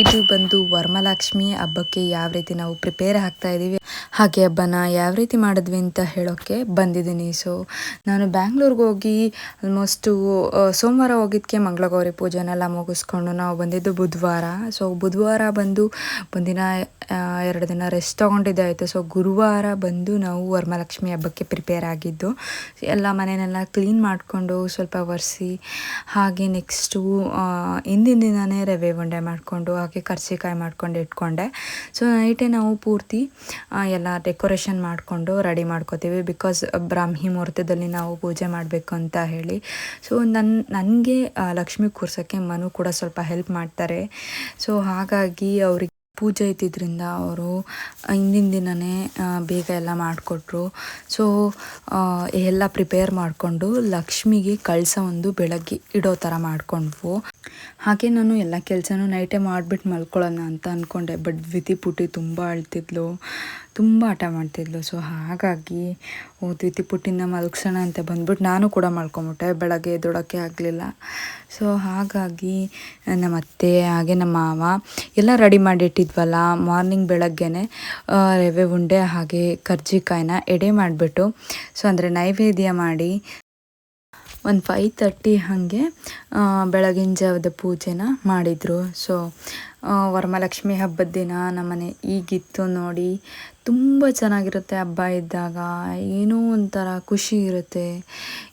ಇದು ಬಂದು ವರ್ಮಲಕ್ಷ್ಮಿ ಹಬ್ಬಕ್ಕೆ ಯಾವ ರೀತಿ ನಾವು ಪ್ರಿಪೇರ್ ಆಗ್ತಾ ಇದ್ದೀವಿ ಹಾಗೆ ಹಬ್ಬನ ಯಾವ ರೀತಿ ಮಾಡಿದ್ವಿ ಅಂತ ಹೇಳೋಕ್ಕೆ ಬಂದಿದ್ದೀನಿ. ಸೊ ನಾನು ಬ್ಯಾಂಗ್ಳೂರ್ಗೆ ಹೋಗಿ ಆಲ್ಮೋಸ್ಟು ಸೋಮವಾರ ಹೋಗಿದ್ದಕ್ಕೆ ಮಂಗಳಗೌರಿ ಪೂಜೆನೆಲ್ಲ ಮುಗಿಸ್ಕೊಂಡು ನಾವು ಬಂದಿದ್ದು ಬುಧವಾರ. ಸೊ ಬುಧವಾರ ಬಂದು ಒಂದಿನ ಎರಡು ದಿನ ರೆಸ್ಟ್ ತೊಗೊಂಡಿದ್ದೆ ಆಯಿತು. ಸೊ ಗುರುವಾರ ಬಂದು ನಾವು ವರಮಹಾಲಕ್ಷ್ಮಿ ಹಬ್ಬಕ್ಕೆ ಪ್ರಿಪೇರ್ ಆಗಿದ್ದು, ಎಲ್ಲ ಮನೆಯನ್ನೆಲ್ಲ ಕ್ಲೀನ್ ಮಾಡಿಕೊಂಡು ಸ್ವಲ್ಪ ಒರೆಸಿ, ಹಾಗೆ ನೆಕ್ಸ್ಟು ಹಿಂದಿನ ದಿನವೇ ರವೆ ಉಂಡೆ ಮಾಡಿಕೊಂಡು ಹಾಗೆ ಕರ್ಸಿಕಾಯಿ ಮಾಡ್ಕೊಂಡು ಇಟ್ಕೊಂಡೆ. ಸೊ ನೈಟೇ ನಾವು ಪೂರ್ತಿ ಎಲ್ಲ ಡೆಕೋರೇಷನ್ ಮಾಡಿಕೊಂಡು ರೆಡಿ ಮಾಡ್ಕೋತೀವಿ. ಬಿಕಾಸ್ ಬ್ರಾಹ್ಮಿ ಮುಹೂರ್ತದಲ್ಲಿ ನಾವು ಪೂಜೆ ಮಾಡಬೇಕು ಅಂತ ಹೇಳಿ. ಸೊ ನನ್ನ ನನಗೆ ಲಕ್ಷ್ಮಿ ಕೂರ್ಸೋಕ್ಕೆ ಮನು ಕೂಡ ಸ್ವಲ್ಪ ಹೆಲ್ಪ್ ಮಾಡ್ತಾರೆ. ಸೊ ಹಾಗಾಗಿ ಅವ್ರಿಗೆ ಪೂಜೆ ಇದ್ದಿದ್ದರಿಂದ ಅವರು ಹಿಂದಿನ ದಿನವೇ ಬೇಗ ಎಲ್ಲ ಮಾಡಿಕೊಟ್ರು. ಸೊ ಎಲ್ಲ ಪ್ರಿಪೇರ್ ಮಾಡಿಕೊಂಡು ಲಕ್ಷ್ಮಿಗೆ ಕಳಸ ಒಂದು ಬೆಳಗ್ಗೆ ಇಡೋ ಥರ ಮಾಡಿಕೊಂಡ್ವು. ಹಾಗೆ ನಾನು ಎಲ್ಲ ಕೆಲಸನೂ ನೈಟೇ ಮಾಡಿಬಿಟ್ಟು ಮಲ್ಕೊಳ್ಳೋಣ ಅಂತ ಅಂದ್ಕೊಂಡೆ ಬಟ್ ದ್ವಿತಿ ಪುಟಿ ತುಂಬ ಅಳ್ತಿದ್ಲು. ತುಂಬ ಆಟ ಮಾಡ್ತಿದ್ಲು. ಸೊ ಹಾಗಾಗಿ, ಓ ದ್ವಿತಿ ಪುಟ್ಟಿನ ಮಲ್ಗ್ಸೋಣ ಅಂತ ಬಂದ್ಬಿಟ್ಟು ನಾನು ಕೂಡ ಮಾಡ್ಕೊಂಬಿಟ್ಟೆ ಬೆಳಗ್ಗೆ ಎದ್ದೊಳಕ್ಕೆ ಆಗಲಿಲ್ಲ. ಸೊ ಹಾಗಾಗಿ, ನಮ್ಮ ಅತ್ತೆ, ಹಾಗೆ ನಮ್ಮ ಮಾವ ಎಲ್ಲ ರೆಡಿ ಮಾಡಿಟ್ಟಿದ್ವಲ್ಲ ಮಾರ್ನಿಂಗ್ ಬೆಳಗ್ಗೆನೆ. ರವೆ ಉಂಡೆ, ಹಾಗೆ ಕರ್ಜಿಕಾಯಿನ ಎಡೆ ಮಾಡಿಬಿಟ್ಟು ಸೊ ಅಂದರೆ ನೈವೇದ್ಯ ಮಾಡಿ ಒಂದು ಫೈವ್ ತರ್ಟಿ ಹಾಗೆ ಬೆಳಗಿನ ಜಾವದ ಪೂಜೆನ ಮಾಡಿದರು. ಸೊ ವರಮಹಾಲಕ್ಷ್ಮಿ ಹಬ್ಬದ ದಿನ ನಮ್ಮನೆ ಈಗಿತ್ತು ನೋಡಿ ತುಂಬ ಚೆನ್ನಾಗಿರುತ್ತೆ ಹಬ್ಬ ಇದ್ದಾಗ. ಏನೋ ಒಂಥರ ಖುಷಿ ಇರುತ್ತೆ.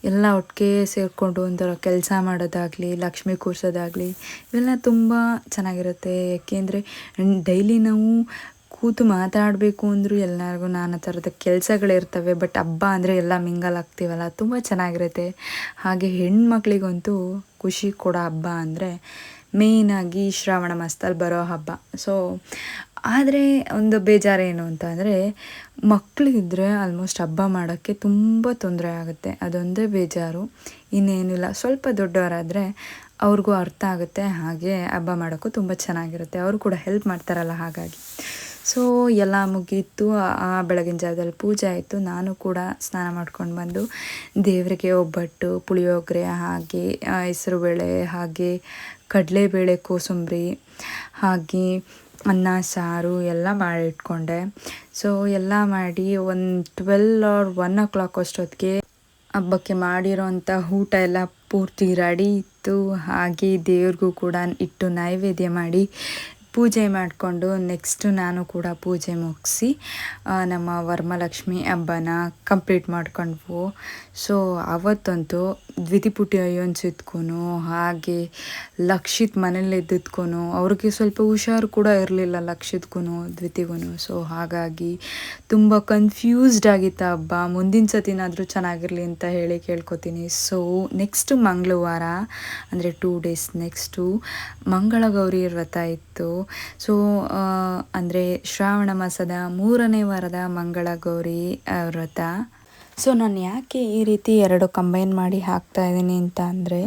ಎಲ್ಲ ಒಟ್ಟಿಗೆ ಸೇರಿಕೊಂಡು ಒಂಥರ ಕೆಲಸ ಮಾಡೋದಾಗಲಿ, ಲಕ್ಷ್ಮಿ ಕೂರಿಸೋದಾಗಲಿ, ಇವೆಲ್ಲ ತುಂಬ ಚೆನ್ನಾಗಿರುತ್ತೆ. ಯಾಕೆಂದರೆ ಡೈಲಿ ನಾವು ಕೂತು ಮಾತಾಡಬೇಕು ಅಂದರೂ ಎಲ್ಲರಿಗೂ ನಾನಾ ಥರದ ಕೆಲಸಗಳಿರ್ತವೆ, ಬಟ್ ಹಬ್ಬ ಅಂದರೆ ಎಲ್ಲ ಮಿಂಗಲ್ ಆಗ್ತೀವಲ್ಲ. ತುಂಬ ಚೆನ್ನಾಗಿರುತ್ತೆ. ಹಾಗೆ ಹೆಣ್ಮಕ್ಳಿಗಂತೂ ಖುಷಿ ಕೊಡೋ ಹಬ್ಬ ಅಂದರೆ ಮೇಯ್ನಾಗಿ ಶ್ರಾವಣ ಮಾಸದಲ್ಲಿ ಬರೋ ಹಬ್ಬ. ಸೊ ಆದರೆ ಒಂದು ಬೇಜಾರೇನು ಅಂತ ಅಂದರೆ ಮಕ್ಕಳಿದ್ರೆ ಆಲ್ಮೋಸ್ಟ್ ಹಬ್ಬ ಮಾಡೋಕ್ಕೆ ತುಂಬ ತೊಂದರೆ ಆಗುತ್ತೆ. ಅದೊಂದೇ ಬೇಜಾರು. ಇನ್ನೇನಿಲ್ಲ. ಸ್ವಲ್ಪ ದೊಡ್ಡವರಾದರೆ ಅವ್ರಿಗೂ ಅರ್ಥ ಆಗುತ್ತೆ. ಹಾಗೆ ಹಬ್ಬ ಮಾಡೋಕ್ಕೂ ತುಂಬ ಚೆನ್ನಾಗಿರುತ್ತೆ. ಅವರು ಕೂಡ ಹೆಲ್ಪ್ ಮಾಡ್ತಾರಲ್ಲ ಹಾಗಾಗಿ. ಸೊ ಎಲ್ಲ ಮುಗೀತು. ಆ ಬೆಳಗಿನ ಜಾಗದಲ್ಲಿ ಪೂಜೆ ಆಯಿತು. ನಾನು ಕೂಡ ಸ್ನಾನ ಮಾಡ್ಕೊಂಡು ಬಂದು ದೇವರಿಗೆ ಒಬ್ಬಟ್ಟು, ಪುಳಿಯೋಗರೆ ಹಾಗೆ ಹೆಸರು ಹೆಸರುಬೇಳೆ ಹಾಗೆ, ಕಡಲೆಬೇಳೆ, ಕೋಸಂಬರಿ ಹಾಗೆ, ಅನ್ನ, ಸಾರು ಎಲ್ಲ ಮಾಡಿಟ್ಕೊಂಡೆ. ಸೊ ಎಲ್ಲ ಮಾಡಿ ಒಂದು twelve or one o'clock ಅಷ್ಟೊತ್ತಿಗೆ ಹಬ್ಬಕ್ಕೆ ಮಾಡಿರೋಂಥ ಊಟ ಎಲ್ಲ ಪೂರ್ತಿ ರೆಡಿ ಇತ್ತು. ಹಾಗೆ ದೇವ್ರಿಗೂ ಕೂಡ ಇಟ್ಟು ನೈವೇದ್ಯ ಮಾಡಿ ಪೂಜೆ ಮಾಡಿಕೊಂಡು ನೆಕ್ಸ್ಟು ನಾನು ಕೂಡ ಪೂಜೆ ಮುಗಿಸಿ ನಮ್ಮ ವರಮಹಾಲಕ್ಷ್ಮಿ ಹಬ್ಬನ ಕಂಪ್ಲೀಟ್ ಮಾಡ್ಕೊಂಡ್ವು. ಸೊ ಅವತ್ತಂತೂ ದ್ವಿತಿಪುಟಿ ಅಯ್ಯೋನ್ಸಿದ್ಕೂ ಹಾಗೆ ಲಕ್ಷಿತ್ ಮನೇಲಿ ಇದ್ದಿದ್ಕೂ ಅವ್ರಿಗೆ ಸ್ವಲ್ಪ ಹುಷಾರು ಕೂಡ ಇರಲಿಲ್ಲ ಲಕ್ಷಿತ್ಗೂ ದ್ವಿತಿಗೂ ಸೊ ಹಾಗಾಗಿ ತುಂಬ ಕನ್ಫ್ಯೂಸ್ಡ್ ಆಗಿತ್ತು ಹಬ್ಬ. ಮುಂದಿನ ಸತಿನಾದರೂ ಚೆನ್ನಾಗಿರಲಿ ಅಂತ ಹೇಳಿ ಕೇಳ್ಕೊತೀನಿ. ಸೊ ನೆಕ್ಸ್ಟ್ ಮಂಗಳವಾರ, ಅಂದರೆ ಟೂ ಡೇಸ್ ನೆಕ್ಸ್ಟು ಮಂಗಳಗೌರಿ ವ್ರತ ಇತ್ತು. ಸೊ ಅಂದರೆ ಶ್ರಾವಣ ಮಾಸದ ಮೂರನೇ ವಾರದ ಮಂಗಳ ಗೌರಿ ವ್ರತ. ಸೊ ನಾನು ಯಾಕೆ ಈ ರೀತಿ ಎರಡು ಕಂಬೈನ್ ಮಾಡಿ ಹಾಕ್ತಾ ಇದ್ದೀನಿ ಅಂತ ಅಂದರೆ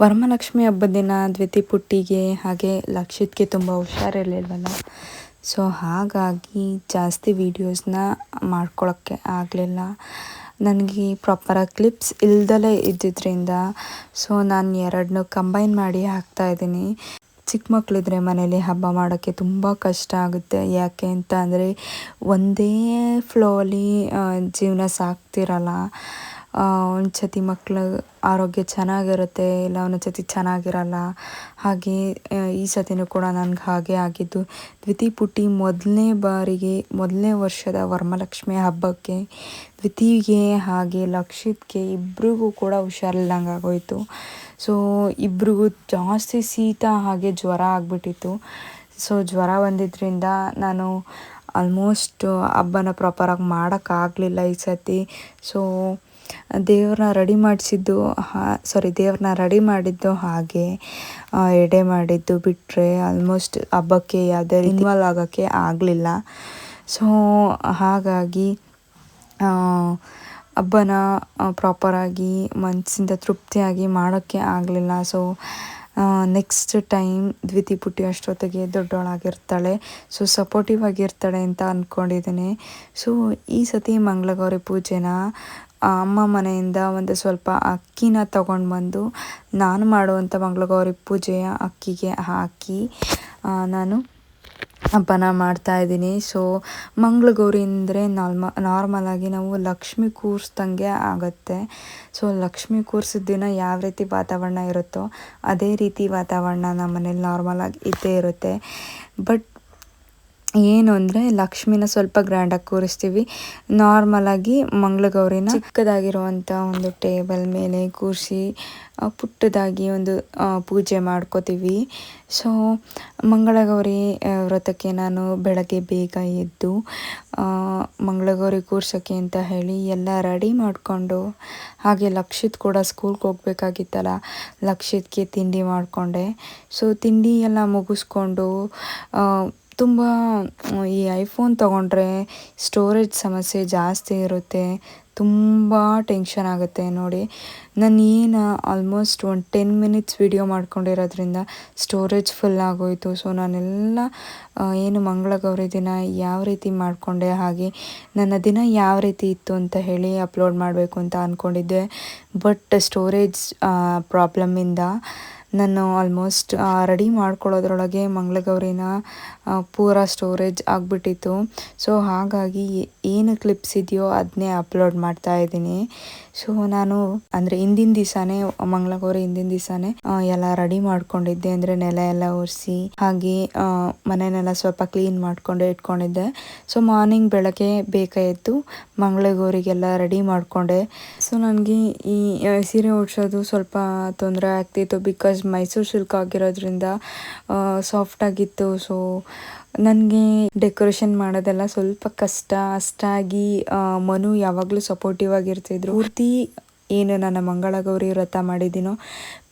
ವರಮಹಾಲಕ್ಷ್ಮಿ ಹಬ್ಬದ ದಿನ ದ್ವಿತಿ ಪುಟ್ಟಿಗೆ ಹಾಗೆ ಲಕ್ಷಿತ್ಗೆ ತುಂಬ ಹುಷಾರಿರಲಿಲ್ವಲ್ಲ ಸೊ ಹಾಗಾಗಿ ಜಾಸ್ತಿ ವೀಡಿಯೋಸ್ನ ಮಾಡ್ಕೊಳ್ಳೋಕ್ಕೆ ಆಗಲಿಲ್ಲ. ನನಗೆ ಪ್ರಾಪರಾಗಿ ಕ್ಲಿಪ್ಸ್ ಇಲ್ದಲೇ ಇದ್ದಿದ್ದರಿಂದ ಸೊ ನಾನು ಎರಡನ್ನೂ ಕಂಬೈನ್ ಮಾಡಿ ಹಾಕ್ತಾ ಇದ್ದೀನಿ. ಚಿಕ್ಕ ಮಕ್ಕಳಿದ್ರೆ ಮನೇಲಿ ಹಬ್ಬ ಮಾಡೋಕ್ಕೆ ತುಂಬ ಕಷ್ಟ ಆಗುತ್ತೆ. ಯಾಕೆ ಅಂತ ಅಂದರೆ ಒಂದೇ ಫ್ಲೋಲಿ ಜೀವನ ಸಾಕ್ತಿರಲ್ಲ. ಒಂದು ಸತಿ ಮಕ್ಕಳ ಆರೋಗ್ಯ ಚೆನ್ನಾಗಿರುತ್ತೆ, ಇಲ್ಲ ಒಂದೊಂದು ಚೆನ್ನಾಗಿರಲ್ಲ. ಹಾಗೆ ಈ ಸತಿನೂ ಕೂಡ ನನಗೆ ಹಾಗೆ ಆಗಿದ್ದು. ದ್ವಿತಿ ಪುಟ್ಟಿ ಮೊದಲನೇ ಬಾರಿಗೆ, ಮೊದಲನೇ ವರ್ಷದ ವರಮಲಕ್ಷ್ಮಿ ಹಬ್ಬಕ್ಕೆ, ದ್ವಿತಿಗೆ ಹಾಗೆ ಲಕ್ಷಿತ್ಗೆ ಇಬ್ಬರಿಗೂ ಕೂಡ ಹುಷಾರಿಲ್ದಂಗೆ ಆಗೋಯ್ತು ಸೊ ಇಬ್ರಿಗೂ ಜಾಸ್ತಿ ಶೀತ ಹಾಗೆ ಜ್ವರ ಆಗಿಬಿಟ್ಟಿತ್ತು. ಸೊ ಜ್ವರ ಬಂದಿದ್ದರಿಂದ ನಾನು ಆಲ್ಮೋಸ್ಟ್ ಹಬ್ಬನ ಪ್ರಾಪರಾಗಿ ಮಾಡೋಕ್ಕಾಗಲಿಲ್ಲ ಈ ಸತಿ ಸೊ ದೇವ್ರನ್ನ ರೆಡಿ ಮಾಡಿಸಿದ್ದು, ಹಾ ಸಾರಿ ದೇವ್ರನ್ನ ರೆಡಿ ಮಾಡಿದ್ದು ಹಾಗೆ ಎಡೆ ಮಾಡಿದ್ದು ಬಿಟ್ಟರೆ ಆಲ್ಮೋಸ್ಟ್ ಹಬ್ಬಕ್ಕೆ ಯಾವುದೇ ಇನ್ವಾಲ್ವ್ ಆಗೋಕ್ಕೆ ಆಗಲಿಲ್ಲ. ಸೊ ಹಾಗಾಗಿ ಹಬ್ಬನ ಪ್ರಾಪರಾಗಿ ಮನಸ್ಸಿಂದ ತೃಪ್ತಿಯಾಗಿ ಮಾಡೋಕ್ಕೆ ಆಗಲಿಲ್ಲ. ಸೊ ನೆಕ್ಸ್ಟ್ ಟೈಮ್ ದ್ವಿತಿ ಪುಟ್ಟಿ ಅಷ್ಟೊತ್ತಿಗೆ ದೊಡ್ಡವಳಾಗಿರ್ತಾಳೆ. ಸೊ ಸಪೋರ್ಟಿವ್ ಆಗಿರ್ತಾಳೆ ಅಂತ ಅಂದ್ಕೊಂಡಿದ್ದೀನಿ ಸೊ ಈ ಸತಿ ಮಂಗಳಗೌರಿ ಪೂಜೆನ ಅಮ್ಮ ಮನೆಯಿಂದ ಒಂದು ಸ್ವಲ್ಪ ಅಕ್ಕಿನ ತಗೊಂಡು ಬಂದು, ನಾನು ಮಾಡುವಂಥ ಮಂಗಳಗೌರಿ ಪೂಜೆಯ ಅಕ್ಕಿಗೆ ಹಾಕಿ ನಾನು ಹಬ್ಬನ ಮಾಡ್ತಾ ಇದ್ದೀನಿ. ಸೊ ಮಂಗಳಗೌರಿ ಅಂದರೆ ನಾಲ್ಮ ನಾರ್ಮಲಾಗಿ ನಾವು ಲಕ್ಷ್ಮಿ ಕೂರಿಸ್ದಂಗೆ ಆಗುತ್ತೆ. ಸೊ ಲಕ್ಷ್ಮಿ ಕೂರ್ಸಿದ ದಿನ ಯಾವ ರೀತಿ ವಾತಾವರಣ ಇರುತ್ತೋ, ಅದೇ ರೀತಿ ವಾತಾವರಣ ನಮ್ಮ ಮನೇಲಿ ನಾರ್ಮಲ್ ಆಗಿ ಇದ್ದೇ ಇರುತ್ತೆ. ಬಟ್ ಏನು ಅಂದರೆ ಲಕ್ಷ್ಮಿನ ಸ್ವಲ್ಪ ಗ್ರ್ಯಾಂಡಾಗಿ ಕೂರಿಸ್ತೀವಿ. ನಾರ್ಮಲಾಗಿ ಮಂಗಳಗೌರಿನ ಚಿಕ್ಕದಾಗಿರುವಂಥ ಒಂದು ಟೇಬಲ್ ಮೇಲೆ ಕೂರಿಸಿ ಪುಟ್ಟದಾಗಿ ಒಂದು ಪೂಜೆ ಮಾಡ್ಕೋತೀವಿ. ಸೊ ಮಂಗಳಗೌರಿ ವ್ರತಕ್ಕೆ ನಾನು ಬೆಳಗ್ಗೆ ಬೇಗ ಎದ್ದು ಮಂಗಳಗೌರಿ ಕೂರ್ಸೋಕ್ಕೆ ಅಂತ ಹೇಳಿ ಎಲ್ಲ ರೆಡಿ ಮಾಡಿಕೊಂಡು, ಹಾಗೆ ಲಕ್ಷಿತ್ ಕೂಡ ಸ್ಕೂಲ್ಗೆ ಹೋಗ್ಬೇಕಾಗಿತ್ತಲ್ಲ, ಲಕ್ಷಿತ್ಗೆ ತಿಂಡಿ ಮಾಡಿಕೊಂಡೆ. ಸೊ ತಿಂಡಿ ಎಲ್ಲ ಮುಗಿಸ್ಕೊಂಡು ತುಂಬ ಈ ಐಫೋನ್ ತಗೊಂಡ್ರೆ ಸ್ಟೋರೇಜ್ ಸಮಸ್ಯೆ ಜಾಸ್ತಿ ಇರುತ್ತೆ. ತುಂಬ ಟೆನ್ಷನ್ ಆಗುತ್ತೆ ನೋಡಿ. ನಾನು ಏನು ಆಲ್ಮೋಸ್ಟ್ ಒಂದು ಟೆನ್ ಮಿನಿಟ್ಸ್ ವಿಡಿಯೋ ಮಾಡ್ಕೊಂಡಿರೋದ್ರಿಂದ ಸ್ಟೋರೇಜ್ ಫುಲ್ ಆಗೋಯಿತು. ಸೊ ನಾನೆಲ್ಲ ಏನು ಮಂಗಳಗೌರಿ ದಿನ ಯಾವ ರೀತಿ ಮಾಡಿಕೊಂಡೆ, ಹಾಗೆ ನನ್ನ ದಿನ ಯಾವ ರೀತಿ ಇತ್ತು ಅಂತ ಹೇಳಿ ಅಪ್ಲೋಡ್ ಮಾಡಬೇಕು ಅಂತ ಅಂದ್ಕೊಂಡಿದ್ದೆ ಬಟ್ ಸ್ಟೋರೇಜ್ ಪ್ರಾಬ್ಲಮ್ಮಿಂದ ನಾನು ಆಲ್ಮೋಸ್ಟ್ ರೆಡಿ ಮಾಡ್ಕೊಳ್ಳೋದ್ರೊಳಗೆ ಮಂಗಳಗೌರಿನ ಪೂರ ಸ್ಟೋರೇಜ್ ಆಗಿಬಿಟ್ಟಿತ್ತು. ಸೊ ಹಾಗಾಗಿ ಏನು ಕ್ಲಿಪ್ಸ್ ಇದೆಯೋ ಅದನ್ನೇ ಅಪ್ಲೋಡ್ ಮಾಡ್ತಾ ಇದ್ದೀನಿ. ಸೊ ನಾನು ಅಂದರೆ ಹಿಂದಿನ ದಿವಸನೇ, ಮಂಗಳಗೌರಿ ಹಿಂದಿನ ದಿವಸನೇ ಎಲ್ಲ ರೆಡಿ ಮಾಡ್ಕೊಂಡಿದ್ದೆ. ಅಂದರೆ ನೆಲ ಎಲ್ಲ ಒರೆಸಿ, ಹಾಗೆ ಮನೆನೆಲ್ಲ ಸ್ವಲ್ಪ ಕ್ಲೀನ್ ಮಾಡ್ಕೊಂಡು ಇಟ್ಕೊಂಡಿದ್ದೆ. ಸೊ ಮಾರ್ನಿಂಗ್ ಬೆಳಗ್ಗೆ ಬೇಕಾಯಿತು ಮಂಗಳಗೌರಿಗೆಲ್ಲ ರೆಡಿ ಮಾಡಿಕೊಂಡೆ. ಸೊ ನನಗೆ ಈ ಸೀರೆ ಉಡ್ಸೋದು ಸ್ವಲ್ಪ ತೊಂದರೆ ಆಗ್ತಿತ್ತು ಬಿಕಾಸ್ ಮೈಸೂರು ಸಿಲ್ಕ್ ಆಗಿರೋದ್ರಿಂದ ಸಾಫ್ಟ್ ಆಗಿತ್ತು. ಸೊ ನನಗೆ ಡೆಕೋರೇಷನ್ ಮಾಡೋದೆಲ್ಲ ಸ್ವಲ್ಪ ಕಷ್ಟ, ಅಷ್ಟಾಗಿ ಮನು ಯಾವಾಗಲೂ ಸಪೋರ್ಟಿವ್ ಆಗಿರ್ತಿದ್ರು. ಪೂರ್ತಿ ಏನು ನನ್ನ ಮಂಗಳಗೌರಿ ವ್ರತ ಮಾಡಿದ್ದೀನೋ,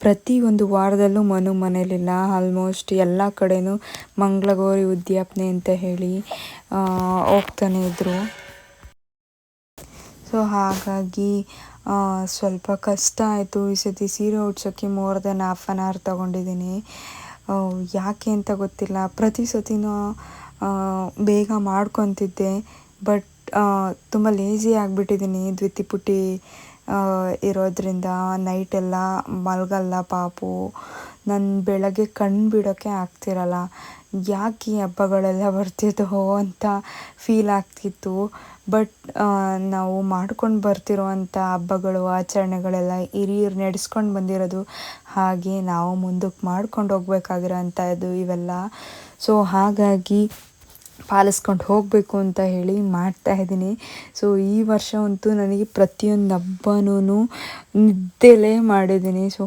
ಪ್ರತಿ ಒಂದು ವಾರದಲ್ಲೂ ಮನು ಮನೇಲಿಲ್ಲ. ಆಲ್ಮೋಸ್ಟ್ ಎಲ್ಲ ಕಡೆನೂ ಮಂಗಳಗೌರಿ ಉದ್ಯಾಪನೆ ಅಂತ ಹೇಳಿ ಹೋಗ್ತಾನೆ ಇದ್ದರು ಸೊ ಹಾಗಾಗಿ ಸ್ವಲ್ಪ ಕಷ್ಟ ಆಯಿತು. ಈ ಸತಿ ಸೀರೆ ಉಡ್ಸೋಕ್ಕೆ more than half an hour ತೊಗೊಂಡಿದ್ದೀನಿ. ಯಾಕೆ ಅಂತ ಗೊತ್ತಿಲ್ಲ. ಪ್ರತಿ ಸತಿನೂ ಆ, ಬೇಗ ಮಾಡ್ಕೊತಿದ್ದೆ. ಬಟ್ ತುಂಬ ಲೇಜಿ ಆಗಿಬಿಟ್ಟಿದ್ದೀನಿ ದ್ವಿತಿ ಪುಟಿ ಇರೋದ್ರಿಂದ ನೈಟೆಲ್ಲ ಮಲಗಲ್ಲ ಪಾಪು. ನಾನು ಬೆಳಗ್ಗೆ ಕಣ್ಣು ಬಿಡೋಕ್ಕೆ ಆಗ್ತಿರಲ್ಲ. ಯಾಕೆ ಈ ಹಬ್ಬಗಳೆಲ್ಲ ಬರ್ತಿದ್ದೋ ಅಂತ ಫೀಲ್ ಆಗ್ತಿತ್ತು. ಬಟ್ ನಾವು ಮಾಡ್ಕೊಂಡು ಬರ್ತಿರುವಂಥ ಹಬ್ಬಗಳು, ಆಚರಣೆಗಳೆಲ್ಲ ಹಿರಿಯರು ನಡೆಸ್ಕೊಂಡು ಬಂದಿರೋದು. ಹಾಗೆ ನಾವು ಮುಂದಕ್ಕೆ ಮಾಡ್ಕೊಂಡು ಹೋಗ್ಬೇಕಾಗಿರೋಂಥದ್ದು ಇವೆಲ್ಲ. ಸೊ ಹಾಗಾಗಿ ಪಾಲಿಸ್ಕೊಂಡು ಹೋಗಬೇಕು ಅಂತ ಹೇಳಿ ಮಾಡ್ತಾ ಇದ್ದೀನಿ. ಸೊ ಈ ವರ್ಷ ಅಂತೂ ನನಗೆ ಪ್ರತಿಯೊಂದು ಹಬ್ಬನೂ ನಿದ್ದೆಲೇ ಮಾಡಿದ್ದೀನಿ. ಸೊ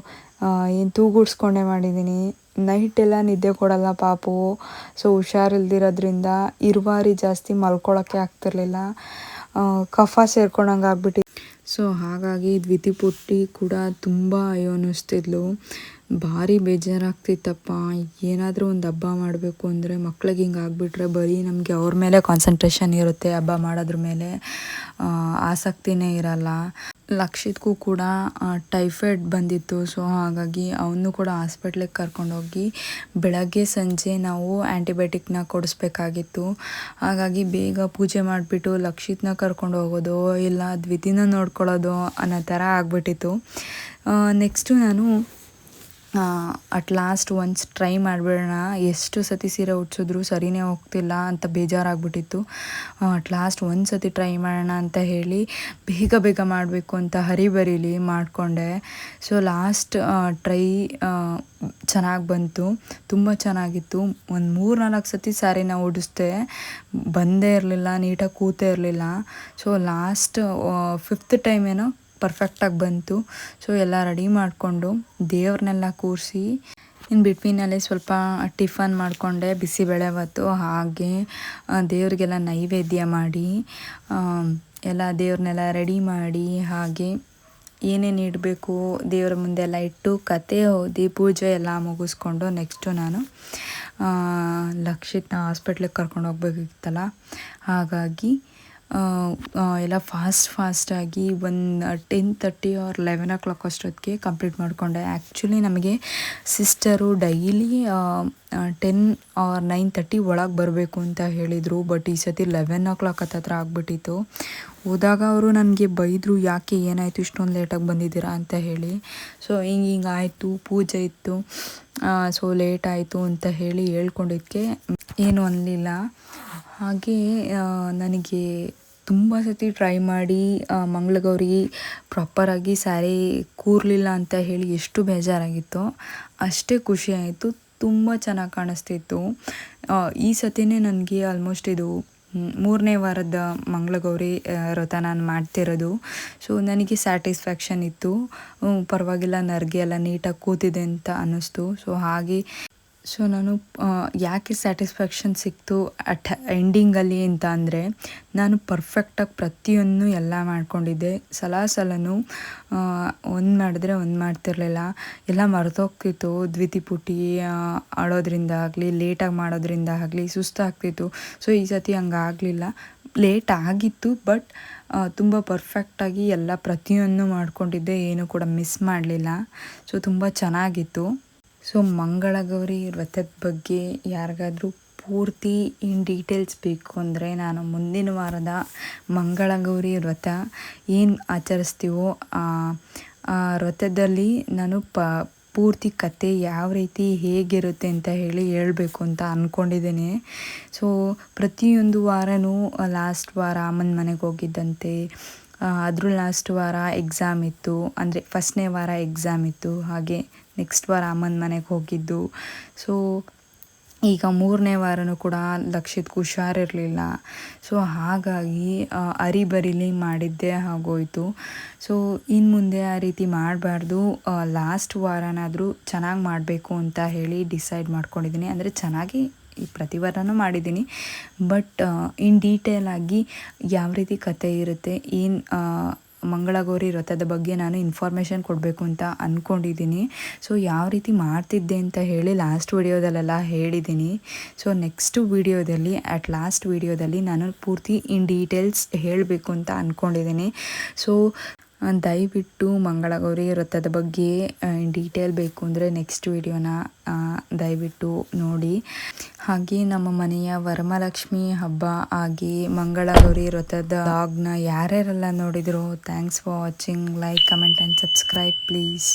ಏನು ತೂಗುಡ್ಸ್ಕೊಂಡೇ ಮಾಡಿದ್ದೀನಿ. ನೈಟೆಲ್ಲ ನಿದ್ದೆ ಕೊಡಲ್ಲ ಪಾಪು. ಸೊ ಹುಷಾರಿಲ್ದಿರೋದ್ರಿಂದ ಇರುವಾರಿ ಜಾಸ್ತಿ ಮಲ್ಕೊಳ್ಳೋಕ್ಕೆ ಆಗ್ತಿರಲಿಲ್ಲ. ಕಫ ಸೇರ್ಕೊಂಡಂಗೆ ಆಗ್ಬಿಟ್ಟಿತ್ತು ಸೊ ಹಾಗಾಗಿ ದ್ವಿತಿ ಪುಟ್ಟಿ ಕೂಡ ತುಂಬ ಅಯ್ಯೋ ಅನ್ನಿಸ್ತಿದ್ಲು. ಭಾರಿ ಬೇಜಾರಾಗ್ತಿತ್ತಪ್ಪ. ಏನಾದರೂ ಒಂದು ಹಬ್ಬ ಮಾಡಬೇಕು ಅಂದರೆ ಮಕ್ಳಿಗೆ ಹಿಂಗೆ ಆಗಿಬಿಟ್ರೆ ಬರೀ ನಮಗೆ ಅವ್ರ ಮೇಲೆ ಕಾನ್ಸಂಟ್ರೇಷನ್ ಇರುತ್ತೆ ಹಬ್ಬ ಮಾಡೋದ್ರ ಮೇಲೆ. ಆಸಕ್ತಿನೇ ಇರಲ್ಲ. ಲಕ್ಷಿತ್ಗೂ ಕೂಡ ಟೈಫಾಯ್ಡ್ ಬಂದಿತ್ತು. ಸೊ, ಹಾಗಾಗಿ ಅವನು ಕೂಡ ಹಾಸ್ಪಿಟ್ಲಿಗೆ ಕರ್ಕೊಂಡೋಗಿ ಬೆಳಗ್ಗೆ ಸಂಜೆ ನಾವು ಆ್ಯಂಟಿಬಯೋಟಿಕ್ನ ಕೊಡಿಸ್ಬೇಕಾಗಿತ್ತು. ಹಾಗಾಗಿ ಬೇಗ ಪೂಜೆ ಮಾಡಿಬಿಟ್ಟು ಲಕ್ಷಿತ್ನ ಕರ್ಕೊಂಡು ಹೋಗೋದು, ಇಲ್ಲ ದ್ವಿತಿನ ನೋಡ್ಕೊಳ್ಳೋದು ಅನ್ನೋ ಥರ ಆಗ್ಬಿಟ್ಟಿತ್ತು. ನೆಕ್ಸ್ಟು ನಾನು ಅಟ್ ಲಾಸ್ಟ್ ಒನ್ಸ್ ಟ್ರೈ ಮಾಡಿಬಿಡೋಣ, ಎಷ್ಟು ಸತಿ ಸೀರೆ ಉಡ್ಸಿದ್ರು ಸರಿನೇ ಹೋಗ್ತಿಲ್ಲ ಅಂತ ಬೇಜಾರಾಗ್ಬಿಟ್ಟಿತ್ತು. ಅಟ್ ಲಾಸ್ಟ್ ಒಂದು ಸತಿ ಟ್ರೈ ಮಾಡೋಣ ಅಂತ ಹೇಳಿ ಬೇಗ ಬೇಗ ಮಾಡಬೇಕು ಅಂತ ಹರಿಬರಿಲಿ ಮಾಡಿಕೊಂಡೆ. ಸೊ ಲಾಸ್ಟ್ ಟ್ರೈ ಚೆನ್ನಾಗಿ ಬಂತು. ತುಂಬ ಚೆನ್ನಾಗಿತ್ತು. ಒಂದು ಮೂರು ನಾಲ್ಕು ಸತಿ ಸ್ಯಾರಿನ ಉಡಿಸ್ದೆ. ಬಂದೇ ಇರಲಿಲ್ಲ, ನೀಟಾಗಿ ಕೂತೇ ಇರಲಿಲ್ಲ. ಸೊ ಲಾಸ್ಟ್ ಫಿಫ್ತ್ ಟೈಮ್ ಏನೋ ಪರ್ಫೆಕ್ಟಾಗಿ ಬಂತು. ಸೊ ಎಲ್ಲ ರೆಡಿ ಮಾಡಿಕೊಂಡು ದೇವ್ರನ್ನೆಲ್ಲ ಕೂರಿಸಿ ಇನ್ನು ಬಿಟ್ವೀನಲ್ಲಿ ಸ್ವಲ್ಪ ಟಿಫನ್ ಮಾಡಿಕೊಂಡೆ ಬಿಸಿಬೇಳೆ ಹೊತ್ತು ಹಾಗೆ ದೇವರಿಗೆಲ್ಲ ನೈವೇದ್ಯ ಮಾಡಿ ಎಲ್ಲ ದೇವ್ರನ್ನೆಲ್ಲ ರೆಡಿ ಮಾಡಿ, ಹಾಗೆ ಏನೇನು ಇಡಬೇಕು, ದೇವ್ರ ಮುಂದೆ ಎಲ್ಲ ಇಟ್ಟು ಕತೆ ಓದಿ ಪೂಜೆ ಎಲ್ಲ ಮುಗಿಸ್ಕೊಂಡು ನೆಕ್ಸ್ಟು ನಾನು ಲಕ್ಷಿತ್ನ ಹಾಸ್ಪಿಟ್ಲಿಗೆ ಕರ್ಕೊಂಡು ಹೋಗ್ಬೇಕಿತ್ತಲ್ಲ, ಹಾಗಾಗಿ ಎಲ್ಲ ಫಾಸ್ಟ್ ಫಾಸ್ಟಾಗಿ ಒಂದು ten thirty or eleven o'clock ಅಷ್ಟೊತ್ತಿಗೆ ಕಂಪ್ಲೀಟ್ ಮಾಡಿಕೊಂಡೆ. ಆ್ಯಕ್ಚುಲಿ ನಮಗೆ sister daily ten or nine thirty ಒಳಗೆ ಬರಬೇಕು ಅಂತ ಹೇಳಿದರು. ಬಟ್ ಈ ಸತಿ ಲೆವೆನ್ ಓ ಕ್ಲಾಕ್ ಹತ್ರ ಆಗಿಬಿಟ್ಟಿತ್ತು. ಹೋದಾಗ ಅವರು ನನಗೆ ಬೈದರು, ಯಾಕೆ ಏನಾಯಿತು ಇಷ್ಟೊಂದು ಲೇಟಾಗಿ ಬಂದಿದ್ದೀರಾ? ಅಂತ ಹೇಳಿ. ಸೊ ಹಿಂಗೆ ಹಿಂಗೆ ಆಯಿತು, ಪೂಜೆ ಇತ್ತು. ಸೊ ಲೇಟ್ ಆಯಿತು ಅಂತ ಹೇಳಿ ಹೇಳ್ಕೊಂಡಿದ್ದಕ್ಕೆ ಏನು ಅನ್ನಲಿಲ್ಲ ಹಾಗೆ ನನಗೆ ತುಂಬ ಸತಿ ಟ್ರೈ ಮಾಡಿ ಮಂಗಳಗೌರಿ ಪ್ರಾಪರಾಗಿ ಸ್ಯಾರಿ ಕೂರಲಿಲ್ಲ ಅಂತ ಹೇಳಿ ಎಷ್ಟು ಬೇಜಾರಾಗಿತ್ತು ಅಷ್ಟೇ ಖುಷಿ ಆಯಿತು. ತುಂಬ ಚೆನ್ನಾಗಿ ಕಾಣಿಸ್ತಿತ್ತು. ಈ ಸತಿನೇ ನನಗೆ ಆಲ್ಮೋಸ್ಟ್ ಇದು ಮೂರನೇ ವಾರದ ಮಂಗಳಗೌರಿ ವ್ರತ ನಾನು ಮಾಡ್ತಿರೋದು. ಸೊ ನನಗೆ ಸ್ಯಾಟಿಸ್ಫ್ಯಾಕ್ಷನ್ ಇತ್ತು. ಪರವಾಗಿಲ್ಲ, ನರ್ಗೆ ಎಲ್ಲ ನೀಟಾಗಿ ಕೂತಿದೆ ಅಂತ ಅನ್ನಿಸ್ತು. ಸೊ ಹಾಗೆ ಸೊ ನಾನು ಯಾಕೆ ಸ್ಯಾಟಿಸ್ಫ್ಯಾಕ್ಷನ್ ಸಿಕ್ತು ಅಟ್ ಎಂಡಿಂಗಲ್ಲಿ ಅಂತ ಅಂದರೆ, ನಾನು ಪರ್ಫೆಕ್ಟಾಗಿ ಪ್ರತಿಯೊಂದು ಎಲ್ಲ ಮಾಡ್ಕೊಂಡಿದ್ದೆ. ಸಲ ಸಲವೂ ಒಂದು ಮಾಡಿದ್ರೆ ಒಂದು ಮಾಡ್ತಿರಲಿಲ್ಲ. ಎಲ್ಲ ಮರೆತೋಗ್ತಿತ್ತು. ದ್ವಿತಿ ಪುಟಿ ಆಡೋದ್ರಿಂದ ಆಗಲಿ ಲೇಟಾಗಿ ಮಾಡೋದ್ರಿಂದ ಆಗಲಿ ಸುಸ್ತಾಗ್ತಿತ್ತು ಸೊ ಈ ಸತಿ ಹಂಗಾಗಲಿಲ್ಲ ಲೇಟ್ ಆಗಿತ್ತು ಬಟ್ ತುಂಬ ಪರ್ಫೆಕ್ಟಾಗಿ ಎಲ್ಲ ಪ್ರತಿಯೊಂದು ಮಾಡ್ಕೊಂಡಿದ್ದೆ. ಏನು ಕೂಡ ಮಿಸ್ ಮಾಡಲಿಲ್ಲ. ಸೊ ತುಂಬ ಚೆನ್ನಾಗಿತ್ತು. ಸೊ ಮಂಗಳಗೌರಿ ವ್ರತದ ಬಗ್ಗೆ ಯಾರಿಗಾದರೂ ಪೂರ್ತಿ ಇನ್ ಡೀಟೇಲ್ಸ್ ಬೇಕು ಅಂದರೆ ನಾನು ಮುಂದಿನ ವಾರದ ಮಂಗಳಗೌರಿ ವ್ರತ ಏನು ಆಚರಿಸ್ತೀವೋ ಆ ವ್ರತದಲ್ಲಿ ನಾನು ಪ ಪೂರ್ತಿ ಕತೆ ಯಾವ ರೀತಿ ಹೇಗಿರುತ್ತೆ ಅಂತ ಹೇಳಿ ಹೇಳಬೇಕು ಅಂತ ಅಂದ್ಕೊಂಡಿದ್ದೀನಿ ಸೊ ಪ್ರತಿಯೊಂದು ವಾರನೂ ಲಾಸ್ಟ್ ವಾರ ಅಮ್ಮನ ಮನೆಗೆ ಹೋಗಿದ್ದಂತೆ ಅದ್ರ ಲಾಸ್ಟ್ ವಾರ ಎಕ್ಸಾಮ್ ಇತ್ತು ಅಂದರೆ ಫಸ್ಟ್ನೇ ವಾರ ಎಕ್ಸಾಮ್ ಇತ್ತು ಹಾಗೆ ನೆಕ್ಸ್ಟ್ ವಾರ ಅಮ್ಮನ ಮನೆಗೆ ಹೋಗಿದ್ದು. ಸೊ ಈಗ ಮೂರನೇ ವಾರನೂ ಕೂಡ ಲಕ್ಷಿತ್ ಹುಷಾರಿರಲಿಲ್ಲ. ಸೊ ಹಾಗಾಗಿ ಅರಿಬರಿಲಿ ಮಾಡಿದ್ದೆ ಆಗೋಯ್ತು. ಸೊ ಇನ್ನು ಮುಂದೆ ಆ ರೀತಿ ಮಾಡಬಾರ್ದು. ಲಾಸ್ಟ್ ವಾರನಾದರೂ ಚೆನ್ನಾಗಿ ಮಾಡಬೇಕು ಅಂತ ಹೇಳಿ ಡಿಸೈಡ್ ಮಾಡ್ಕೊಂಡಿದ್ದೀನಿ. ಅಂದರೆ ಚೆನ್ನಾಗಿ ಈ ಪ್ರತಿ ವಾರನೂ ಮಾಡಿದ್ದೀನಿ ಬಟ್ ಇನ್ ಡೀಟೇಲ್ ಆಗಿ ಯಾವ ರೀತಿ ಕತೆ ಇರುತ್ತೆ, ಏನು ಮಂಗಳಗೌರಿ ವ್ರತದ ಬಗ್ಗೆ ನಾನು ಇನ್ಫಾರ್ಮೇಷನ್ ಕೊಡಬೇಕು ಅಂತ ಅಂದ್ಕೊಂಡಿದ್ದೀನಿ ಸೊ ಯಾವ ರೀತಿ ಮಾಡ್ತಿದ್ದೆ ಅಂತ ಹೇಳಿ ಲಾಸ್ಟ್ ವೀಡಿಯೋದಲ್ಲೆಲ್ಲ ಹೇಳಿದ್ದೀನಿ. ಸೊ ನೆಕ್ಸ್ಟ್ ವಿಡಿಯೋದಲ್ಲಿ ಅಟ್ ಲಾಸ್ಟ್ ವೀಡಿಯೋದಲ್ಲಿ ನಾನು ಪೂರ್ತಿ ಇನ್ ಡೀಟೇಲ್ಸ್ ಹೇಳಬೇಕು ಅಂತ ಅಂದ್ಕೊಂಡಿದ್ದೀನಿ ಸೊ ದಯವಿಟ್ಟು ಮಂಗಳಗೌರಿ ವ್ರತದ ಬಗ್ಗೆ ಡೀಟೇಲ್ ಬೇಕು ಅಂದರೆ ನೆಕ್ಸ್ಟ್ ವಿಡಿಯೋನ ದಯವಿಟ್ಟು ನೋಡಿ. ಹಾಗೆ ನಮ್ಮ ಮನೆಯ ವರಮಲಕ್ಷ್ಮಿ ಹಬ್ಬ ಹಾಗೆ ಮಂಗಳಗೌರಿ ವ್ರತದ ಬ್ಲಾಗ್ನ ಯಾರ್ಯಾರೆಲ್ಲ ನೋಡಿದ್ರು thanks for watching like comment and subscribe please